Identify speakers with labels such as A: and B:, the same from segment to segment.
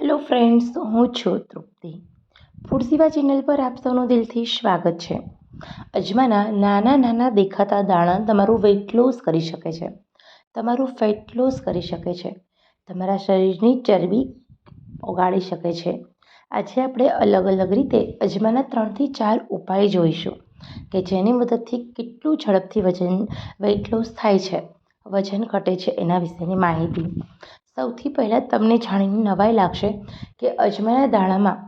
A: Hello friends હું છું તૃપ્તિ. Food channel પર આપ સૌનું દિલથી સ્વાગત છે. અજમાના નાના નાના દેખાતા દાણા તમારું વેઇટ લોસ કરી શકે છે. તમારું ફેટ લોસ કરી શકે છે. તમારા શરીરની ચરબી ઓગાળી શકે છે. આજે આપણે અલગ અલગ રીતે અજમાના ત્રણથી ચાર ઉપાય જોઈશું કે જેની મદદથી કેટલું ઝડપથી વજન વેઇટ લોસ થાય છે. વજન ઘટે છે એના વિશેની માહિતી. સૌથી પહેલાં તમને જાણીને નવાઈ લાગશે કે અજમાના દાણામાં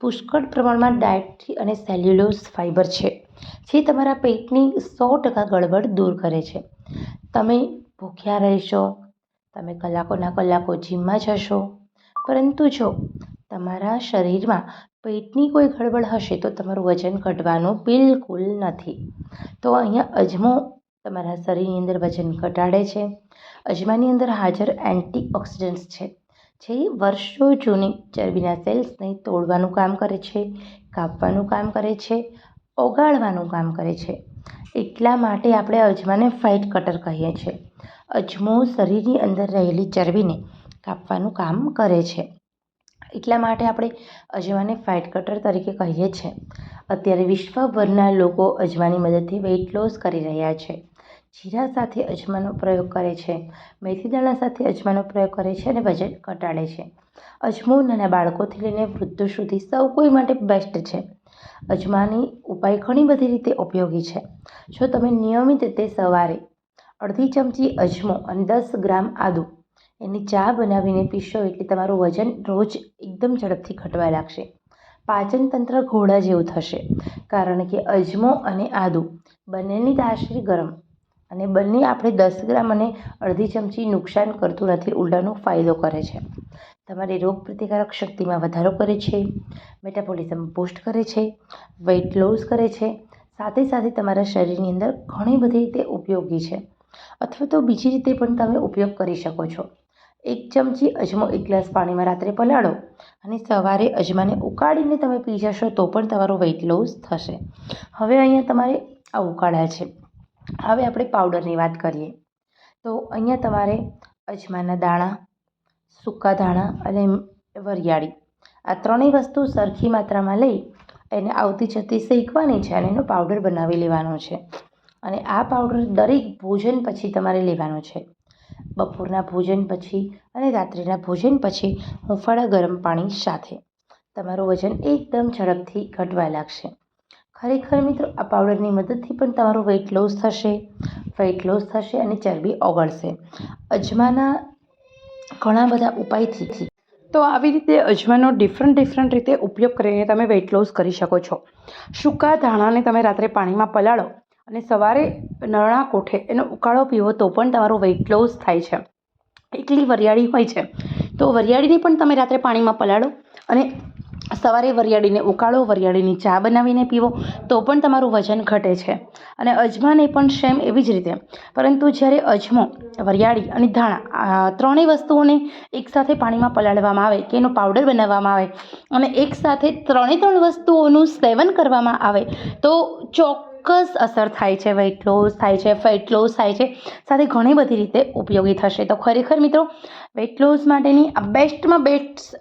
A: પુષ્કળ પ્રમાણમાં ડાયટરી અને સેલ્યુલોઝ ફાઇબર છે, જે તમારા પેટની સો ટકા ગડબડ દૂર કરે છે. તમે ભૂખ્યા રહેશો, તમે કલાકોના કલાકો જીમમાં જશો, પરંતુ જો તમારા શરીરમાં પેટની કોઈ ગડબડ હશે તો તમારું વજન ઘટવાનું બિલકુલ નથી. તો અહીંયા અજમો તમારા શરીરની અંદર વજન ઘટાડે છે. અજમાની અંદર હાજર એન્ટી ઓક્સિડન્ટ્સ છે, જે વર્ષો જૂની ચરબીના સેલ્સને તોડવાનું કામ કરે છે, કાપવાનું કામ કરે છે, ઓગાળવાનું કામ કરે છે. એટલા માટે આપણે અજમાને ફાઇટ કટર કહીએ છીએ. અજમો શરીરની અંદર રહેલી ચરબીને કાપવાનું કામ કરે છે. એટલા માટે આપણે અજમાને ફાઇટ કટર તરીકે કહીએ છીએ. અત્યારે વિશ્વભરના લોકો અજમાની મદદથી વેઇટ લોસ કરી રહ્યા છે. જીરા સાથે અજમાનો પ્રયોગ કરે છે. મેથી દાણા સાથે અજમાનો પ્રયોગ કરે છે અને વજન ઘટાડે છે. અજમો નાના બાળકોથી લઈને વૃદ્ધો સુધી સૌ કોઈ માટે બેસ્ટ છે. અજમાની ઉપાય ઘણી બધી રીતે ઉપયોગી છે. જો તમે નિયમિત રીતે સવારે અડધી ચમચી અજમો અને દસ ગ્રામ આદું એની ચા બનાવીને પીશો એટલે તમારું વજન રોજ એકદમ ઝડપથી ઘટવા લાગશે. પાચન તંત્ર ઘોડા જેવું થશે, કારણ કે અજમો અને આદું બંનેની તાસરી ગરમ અને બંને આપણે દસ ગ્રામ અને અડધી ચમચી નુકસાન કરતું નથી ઉલટાનો ફાયદો કરે છે. તમારી રોગ પ્રતિકારક શક્તિમાં વધારો કરે છે મેટાબોલિઝમ બૂસ્ટ કરે છે વેઇટ લોસ કરે છે, સાથે સાથે તમારા શરીરની અંદર ઘણી બધી રીતે ઉપયોગી છે. અથવા તો બીજી રીતે પણ તમે ઉપયોગ કરી શકો છો. એક ચમચી અજમો એક ગ્લાસ પાણીમાં રાત્રે પલાળો અને સવારે અજમાને ઉકાળીને તમે પી જશો તો પણ તમારો વેઇટ લોસ થશે. હવે અહીંયા તમારે આ ઉકાળ્યા છે. હવે આપણે પાવડરની વાત કરીએ. તો અહીંયા તમારે અજમાના દાણા, સૂકા ધાણા અને વરિયાળી. આ ત્રણેય વસ્તુ સરખી માત્રામાં લઈ એને આવતી જતી શેકવાની છે અને એનો પાવડર બનાવી લેવાનો છે. અને આ પાવડર દરેક ભોજન પછી તમારે લેવાનો છે. બપોરના ભોજન પછી અને રાત્રિના ભોજન પછી હુંફાળા ગરમ પાણી સાથે. તમારું વજન એકદમ ઝડપથી ઘટવા લાગશે. ખરેખર મિત્રો, આ પાવડરની મદદથી પણ તમારું વેઇટ લોસ થશે. વેઇટ લોસ થશે અને ચરબી ઓગળશે. અજમાના ઘણા બધા ઉપાયથી. તો આવી રીતે અજમાનો ડિફરન્ટ ડિફરન્ટ રીતે ઉપયોગ કરીને તમે વેઇટ લોસ કરી શકો છો. સૂકા ધાણાને તમે રાત્રે પાણીમાં પલાળો અને સવારે નરણા કોઠે એનો ઉકાળો પીવો તો પણ તમારો વેઇટ લોસ થાય છે. એકલી વરિયાળી હોય છે. તો વરિયાળીને પણ તમે રાત્રે પાણીમાં પલાળો અને સવારે વરિયાળીને ઉકાળો, વરિયાળીની ચા બનાવીને પીવો, તો પણ તમારું વજન ઘટે છે. અને અજમાને પણ સેમ એવી જ રીતે. પરંતુ જ્યારે અજમો, વરિયાળી અને ધાણા ત્રણેય વસ્તુઓને એકસાથે પાણીમાં પલાળવામાં આવે કે એનો પાવડર બનાવવામાં આવે અને એકસાથે ત્રણે ત્રણ વસ્તુઓનું સેવન કરવામાં આવે, તો ચોક્કસ અસર થાય છે. વેઇટ લોસ થાય છે ફેટ લોસ થાય છે. સાથે ઘણી બધી રીતે ઉપયોગી થશે. તો ખરેખર મિત્રો વેઇટ લોસ માટેની આ બેસ્ટમાં બેસ્ટ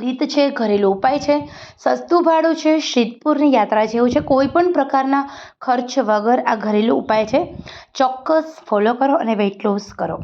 A: રીત છે, ઘરેલું ઉપાય છે, સસ્તું ભાડું છે શીતપુરની યાત્રા જેવું છે, કોઈ પણ પ્રકારના ખર્ચ વગર આ ઘરેલું ઉપાય છે. ચોક્કસ ફોલો કરો અને વેઇટ લોસ કરો.